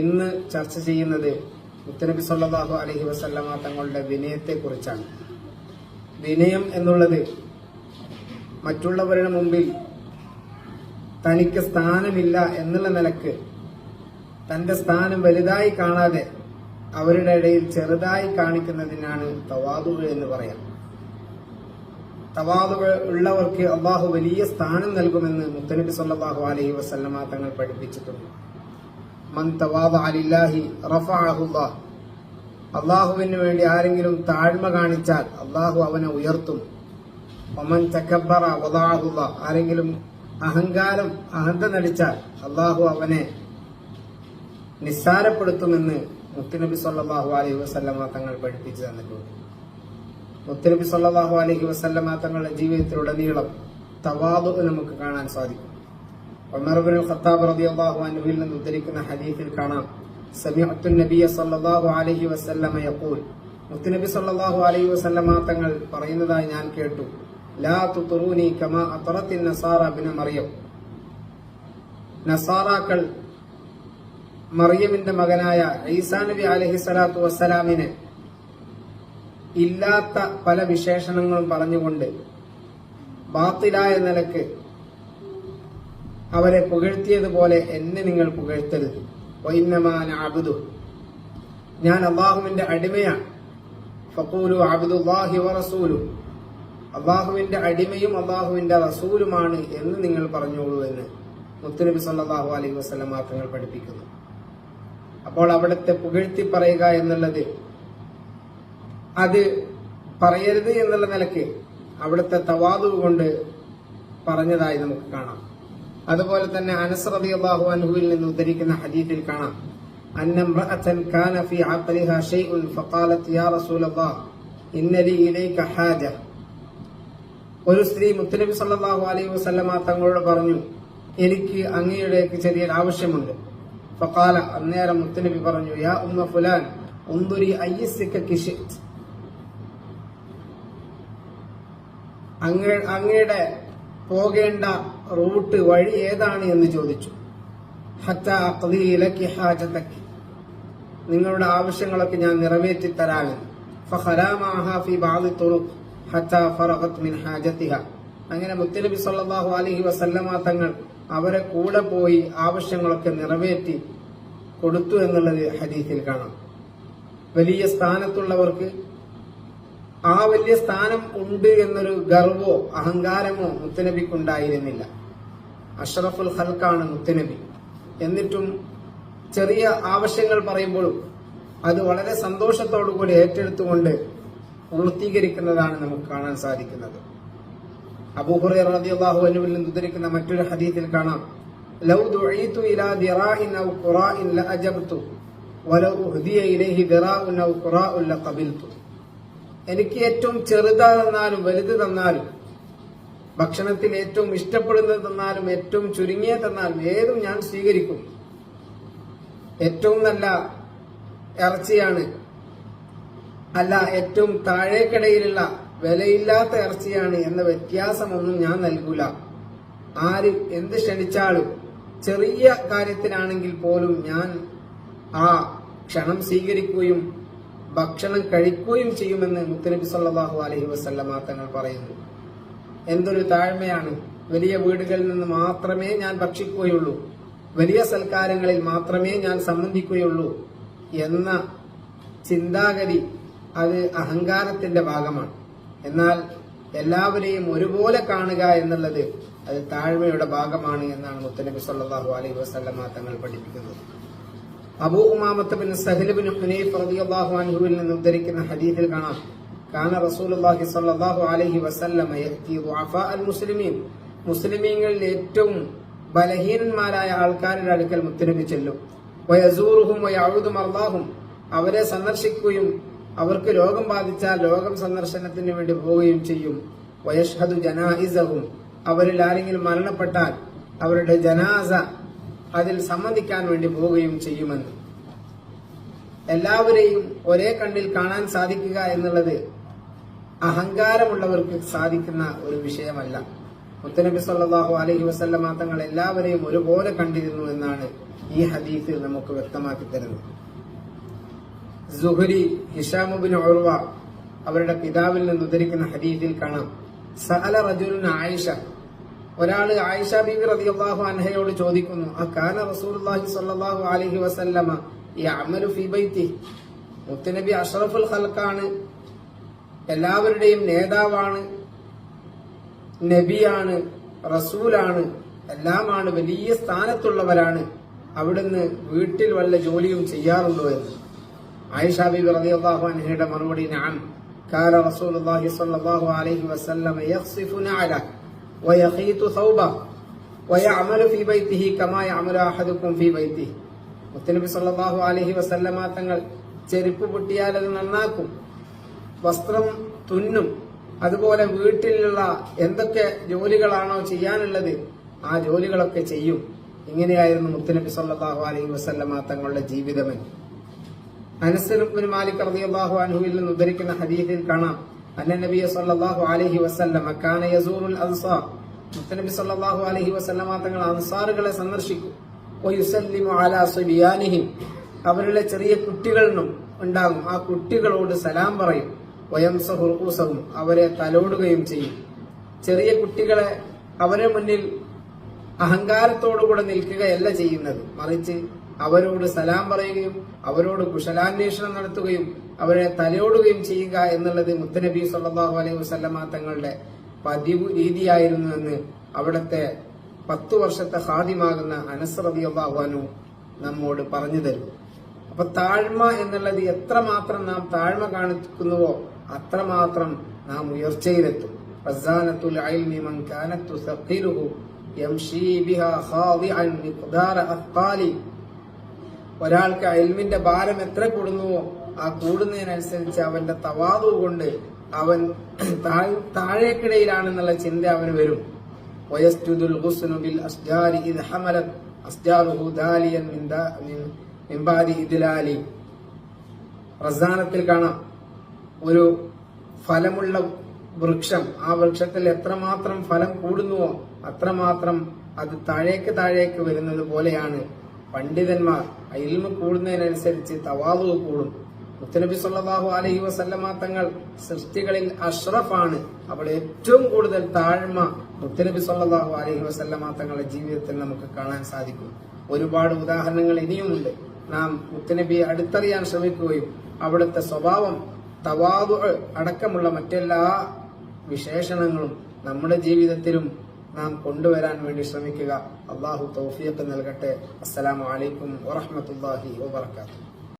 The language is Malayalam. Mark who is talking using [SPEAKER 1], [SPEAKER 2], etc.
[SPEAKER 1] ഇന്ന് ചർച്ച ചെയ്യുന്നത് മുത്തനബി സല്ലല്ലാഹു അലഹി വസല്ലമ തങ്ങളുടെ വിനയത്തെക്കുറിച്ചാണ്. വിനയം എന്നുള്ളത് മറ്റുള്ളവരുടെ മുമ്പിൽ തനിക്ക് സ്ഥാനമില്ല എന്നുള്ള നിലയ്ക്ക് തന്റെ സ്ഥാനം വലുതായി കാണാതെ അവരുടെ ഇടയിൽ ചെറുതായി കാണിക്കുന്നതിനാണ് തവാദു എന്ന് പറയാം. തവാദു ഉള്ളവർക്ക് അള്ളാഹു വലിയ സ്ഥാനം നൽകുമെന്ന് മുത്തനബി സല്ലല്ലാഹു അലഹി വസല്ലമ തങ്ങൾ പഠിപ്പിച്ചിട്ടുണ്ട് മൻ തവാദ അലില്ലാഹി റഫഅഹുല്ലാഹ് അള്ളാഹുവിന് വേണ്ടി ആരെങ്കിലും താഴ്മ കാണിച്ചാൽ അള്ളാഹു അവനെ ഉയർത്തും. ആരെങ്കിലും അഹങ്കാരം അഹന്ത നടിച്ചാൽ അള്ളാഹു അവനെ നിസ്സാരപ്പെടുത്തുമെന്ന് മുത്തുനബി സല്ലാഹു അലൈഹി വസ്ലമ തങ്ങൾ പഠിപ്പിച്ചു തന്നിട്ടുണ്ട്. മുത്തുനബി സല്ലാഹു അലൈഹി വസല്ലമ തങ്ങളുടെ ജീവിതത്തിലുടനീളം തവാദു നമുക്ക് കാണാൻ സാധിക്കും. ഉമർ ബിൻ ഖത്താബ് റളിയല്ലാഹു അൻഹുവിൽ നിന്ന് ഉദ്ധരിക്കുന്ന ഹദീസിൽ കാണാം. സമിഅത്തു നബിയ സല്ലല്ലാഹു അലൈഹി വസല്ലമ യഖൂൽ. മുത്തുനബി സല്ലല്ലാഹു അലൈഹി വസല്ലമ തങ്ങൾ പറയുന്നതായി ഞാൻ കേട്ടു. ലാ തുതുറൂനി കമാ അത്തറത്തിൻ നസാറ ബിന മറിയം. നസാറാക്കൾ മറിയമിന്റെ മകനായ ഈസാ നബി അലഹി സ്വലാത്തു വസ്സലാമിന് ഇല്ലാത്ത പല വിശേഷണങ്ങളും പറഞ്ഞുകൊണ്ട് ബാത്തിലായ നിലയ്ക്ക് അവരെ പുകഴ്ത്തിയതുപോലെ എന്നെ നിങ്ങൾ പുകഴ്ത്തരുത്. വൈന്നമാൻ ഞാൻ അള്ളാഹുവിന്റെ അടിമയാണ്. ഫക്കൂലു ആബുദുല്ലാഹി വറസൂലു. അള്ളാഹുവിന്റെ അടിമയും അള്ളാഹുവിന്റെ റസൂലുമാണ് എന്ന് നിങ്ങൾ പറഞ്ഞോളൂ എന്ന് മുത്തുനബി സല്ലാഹു അലൈഹി വസ്ലം മാത്രങ്ങൾ പഠിപ്പിക്കുന്നു. അപ്പോൾ അവിടുത്തെ പുകഴ്ത്തി പറയുക എന്നുള്ളത് അത് പറയരുത് എന്നുള്ള നിലയ്ക്ക് അവിടുത്തെ തവാതു കൊണ്ട് പറഞ്ഞതായി നമുക്ക് കാണാം. അതുപോലെ തന്നെ അനസ് അള്ളാഹു അൻഹുവിൽ നിന്ന് ഉദ്ധരിക്കുന്ന ഹദീസിൽ കാണാം. ഒരു സ്ത്രീ മുത്തനബി സല്ലല്ലാഹു അലൈഹി വസല്ലമ തങ്ങളോട് പറഞ്ഞു എനിക്ക് അങ്ങയുടേക്ക് ചെറിയ ആവശ്യമുണ്ട്. ഫഖാല അന്നേരം മുത്തനബി പറഞ്ഞു യാ ഉമ്മ ഫുലാൻ അങ്ങ അങ്ങയുടെ പോകേണ്ട റൂട്ട് വഴി ഏതാണ് എന്ന് ചോദിച്ചു. ഹത്ത നിങ്ങളുടെ ആവശ്യങ്ങളൊക്കെ ഞാൻ നിറവേറ്റി തരാമെന്ന് ഹത്ത മിൻ അങ്ങനെ മുത്തനബി സല്ലല്ലാഹു അലഹി വസല്ലമ തങ്ങൾ അവരെ കൂടെ പോയി ആവശ്യങ്ങളൊക്കെ നിറവേറ്റി കൊടുത്തു എന്നുള്ളത് ഹദീസിൽ കാണാം. വലിയ സ്ഥാനത്തുള്ളവർക്ക് ആ വലിയ സ്ഥാനം ഉണ്ട് എന്നൊരു ഗർവോ അഹങ്കാരമോ മുത്തനബിക്കുണ്ടായിരുന്നില്ല. അഷ്റഫുൽ ഹൽക്കാണ് മുത്തനബി. എന്നിട്ടും ചെറിയ ആവശ്യങ്ങൾ പറയുമ്പോഴും അത് വളരെ സന്തോഷത്തോടുകൂടി ഏറ്റെടുത്തുകൊണ്ട് പൂർത്തീകരിക്കുന്നതാണ് നമുക്ക് കാണാൻ സാധിക്കുന്നത്. അബൂഹുറൈറ റളിയല്ലാഹു അൻഹുവിൽ നിന്ന് ഉദ്ധരിക്കുന്ന മറ്റൊരു ഹദീസിൽ കാണാം. ലൗ ദുഈതു ഇലാ ദിറാഇൻ ഔ ഖുറാഇൻ ലഅജബ്തു വലൗ ഇലൈഹി ലഖബിൽതു. എനിക്ക് ഏറ്റവും ചെറുതാ തന്നാലും വലുത് തന്നാലും ഭക്ഷണത്തിൽ ഏറ്റവും ഇഷ്ടപ്പെടുന്നത് തന്നാലും ഏറ്റവും ചുരുങ്ങിയ തന്നാലും ഏതും ഞാൻ സ്വീകരിക്കും. ഏറ്റവും നല്ല ഇറച്ചിയാണ് അല്ല ഏറ്റവും താഴേക്കിടയിലുള്ള വിലയില്ലാത്ത ഇറച്ചിയാണ് എന്ന വ്യത്യാസമൊന്നും ഞാൻ നൽകൂല. ആര് എന്ത് ക്ഷണിച്ചാലും ചെറിയ കാര്യത്തിനാണെങ്കിൽ പോലും ഞാൻ ആ ക്ഷണം സ്വീകരിക്കുകയും ഭക്ഷണം കഴിക്കുകയും ചെയ്യുമെന്ന് മുത്തനബി സല്ലാഹു അലൈഹി വസല്ലമ തങ്ങൾ പറയുന്നു. എന്തൊരു താഴ്മയാണ്. വലിയ വീടുകളിൽ നിന്ന് മാത്രമേ ഞാൻ ഭക്ഷിക്കുകയുള്ളൂ. വലിയ സൽക്കാരങ്ങളിൽ മാത്രമേ ഞാൻ സംബന്ധിക്കുകയുള്ളൂ എന്ന ചിന്താഗതി അത് അഹങ്കാരത്തിന്റെ ഭാഗമാണ്. എന്നാൽ എല്ലാവരെയും ഒരുപോലെ കാണുക എന്നുള്ളത് അത് താഴ്മയുടെ ഭാഗമാണ് എന്നാണ് മുത്തനബി സല്ലാഹു അലൈഹി വസല്ലമ തങ്ങൾ പഠിപ്പിക്കുന്നത്. അബൂ ഉമാമത്ത് ബിൻ സഹൽ ഹുനൈഫ് റളിയല്ലാഹു അൻഹുവിൽ നിന്ന് ഉദ്ധരിക്കുന്ന ഹദീസിൽ കാണാം. കാന റസൂലുള്ളാഹി സ്വല്ലല്ലാഹു അലൈഹി വസല്ലമ യഅതി അൽ മുസ്ലിമീൻ മുസ്ലിമീങ്ങളിൽ ഏറ്റവും ബലഹീനന്മാരായ ആൾക്കാരുടെ അടുക്കൽ മുത്തനബി ചെല്ലും. വയസൂറുഹും വയഅൂദു മർദാഹും. അവരെ സന്ദർശിക്കുകയും അവർക്ക് രോഗം ബാധിച്ചാൽ രോഗം സന്ദർശനത്തിന് വേണ്ടി പോവുകയും ചെയ്യും. വയഷ്ഹദു ജനാഇസഹും അവരിൽ ആരെങ്കിലും മരണപ്പെട്ടാൽ അവരുടെ ജനാസ അതിൽ സംബന്ധിക്കാൻ വേണ്ടി പോവുകയും ചെയ്യുമെന്ന്. എല്ലാവരെയും ഒരേ കണ്ണിൽ കാണാൻ സാധിക്കുക എന്നുള്ളത് അഹങ്കാരമുള്ളവർക്ക് സാധിക്കുന്ന ഒരു വിഷയമല്ല. മുത്തനബി സല്ലല്ലാഹു അലൈഹി വസല്ലമ തങ്ങൾ എല്ലാവരെയും ഒരുപോലെ കണ്ടിരുന്നു എന്നാണ് ഈ ഹദീസ് നമുക്ക് വ്യക്തമാക്കി തരുന്നത്. സുഹുരി ഹിഷാമുബിൻ ഉർവ അവരുടെ പിതാവിൽ നിന്ന് ഉദ്ധരിക്കുന്ന ഹദീസിൽ കാണാം. സഅല റജുലിൻ ആയിഷ ഒരാൾ ആയിഷ ബീബി റളിയല്ലാഹു അൻഹയോട് ചോദിക്കുന്നു അകാന റസൂലുള്ളാഹി സ്വല്ലല്ലാഹു അലൈഹി വസല്ലമ ഈ അമരു ഫിബൈത്തി മുത്തനബി അഷ്റഫുൽ ഹൽക്കാണ് എല്ലാവരുടെയും നേതാവാണ് നബിയാണ് റസൂലാണ് എല്ലാമാണ് വലിയ സ്ഥാനത്തുള്ളവരാണ് അവിടുന്ന് വീട്ടിൽ വല്ല ജോലിയും ചെയ്യാറുണ്ടോ എന്ന്. ആയിഷ ബിബി റളിയല്ലാഹു അൻഹയുടെ മറുപടി ഞാൻ കാല സ്വല്ലല്ലാഹു അലൈഹി വസല്ലം യഖ്സിഫു നഅല വയഖീതു ഥൗബ വയഅമലു ഫീ ബൈത്തിഹി കമാ യഅമലു അഹദുക്കും ഫീ ബൈത്തിഹി. മുത്തനബി സല്ലല്ലാഹു അലൈഹി വസല്ലമ തങ്ങൾ ചെരുപ്പ് പൊട്ടിയാൽ അത് നന്നാക്കും. വസ്ത്രം തുന്നും. അതുപോലെ വീട്ടിലുള്ള എന്തൊക്കെ ജോലികളാണോ ചെയ്യാനുള്ളത് ആ ജോലികളൊക്കെ ചെയ്യും. ഇങ്ങനെയായിരുന്നു മുത്തനബി സല്ലല്ലാഹു അലൈഹി വസല്ലമ തങ്ങളുടെ ജീവിതമെന്ന്. അനസ്ബിൻ മാലിക് റളിയല്ലാഹു അൻഹുവിൽ നിന്ന് ഉദ്ധരിക്കുന്ന ഹദീസിൽ കാണാം. അന്ന നബിയ സല്ലല്ലാഹു അലൈഹി വസല്ലമ കാന യസൂറുൽ അൻസാർ. മുത്തനബി സല്ലല്ലാഹു അലൈഹി വസല്ലമ തങ്ങൾ അൻസാറുകളെ സന്ദർശിക്കും. വയുസല്ലിമു അലാ സുബിയാനിഹിം. അവരുടെ ചെറിയ കുട്ടികളിലും ഉണ്ടാകും. ആ കുട്ടികളോട് സലാം പറയും. വയംസഹു റൂസഹും അവരെ തലോടുകയും ചെയ്യും. ചെറിയ കുട്ടികളെ അവരെ മുന്നിൽ അഹങ്കാരത്തോടുകൂടെ നിൽക്കുകയല്ല ചെയ്യുന്നത്. മറിച്ച് അവരോട് സലാം പറയുകയും അവരോട് കുശലാന്വേഷണം നടത്തുകയും അവരെ തലയോടുകയും ചെയ്യുക എന്നുള്ളത് മുത്തനബി സല്ലാഹു അലൈഹി വസ്ലമ തങ്ങളുടെ പതിവ് രീതിയായിരുന്നുവെന്ന് അവിടുത്തെ പത്തു വർഷത്തെ ഹാദിമാകുന്ന അനസ് റബി അള്ളാഹുവാനു നമ്മോട് പറഞ്ഞു തരും. അപ്പൊ താഴ്മ എന്നുള്ളത് എത്രമാത്രം നാം താഴ്മ കാണിക്കുന്നുവോ അത്രമാത്രം നാം ഉയർച്ചയിലെത്തും. യംശി ബിഹാ ഖാദിഅൻ ഒരാൾക്ക് അയൽവിന്റെ ഭാരം എത്ര കൂടുന്നുവോ ആ കൂടുന്നതിനനുസരിച്ച് അവന്റെ തവാതു കൊണ്ട് അവൻ താഴ്- താഴേക്കിടയിലാണെന്നുള്ള ചിന്ത അവന് വരും. അസ്ജാറുഹു ദാലിയൻ റസാനത്തിൽ കാണാം. ഒരു ഫലമുള്ള വൃക്ഷം ആ വൃക്ഷത്തിൽ എത്രമാത്രം ഫലം കൂടുന്നുവോ അത്രമാത്രം അത് താഴേക്ക് താഴേക്ക് വരുന്നത് പോലെയാണ്. പണ്ഡിതന്മാർ ഇൽമ കൂടുന്നതിനനുസരിച്ച് തവാതു കൂടും. മുത്തനബി സല്ലാഹു അലഹി വസല്ലമ തങ്ങൾ സൃഷ്ടികളിൽ അഷ്റഫാണ്. അപ്പോൾ ഏറ്റവും കൂടുതൽ താഴ്മ മുത്തനബി സല്ലാഹു അലഹി വസല്ലമ തങ്ങളുടെ ജീവിതത്തിൽ നമുക്ക് കാണാൻ സാധിക്കും. ഒരുപാട് ഉദാഹരണങ്ങൾ ഇനിയുമുണ്ട്. നാം മുത്തനബിയെ അടുത്തറിയാൻ ശ്രമിക്കുകയും അവിടുത്തെ സ്വഭാവം തവാതു അടക്കമുള്ള മറ്റെല്ലാ വിശേഷണങ്ങളും നമ്മുടെ ജീവിതത്തിലും നാം കൊണ്ടുവരാൻ വേണ്ടി ശ്രമിക്കുക. അള്ളാഹു തൗഫീഖ് നൽകട്ടെ. അസ്സലാമു അലൈക്കും വറഹ്മത്തുള്ളാഹി വബറകാതുഹു.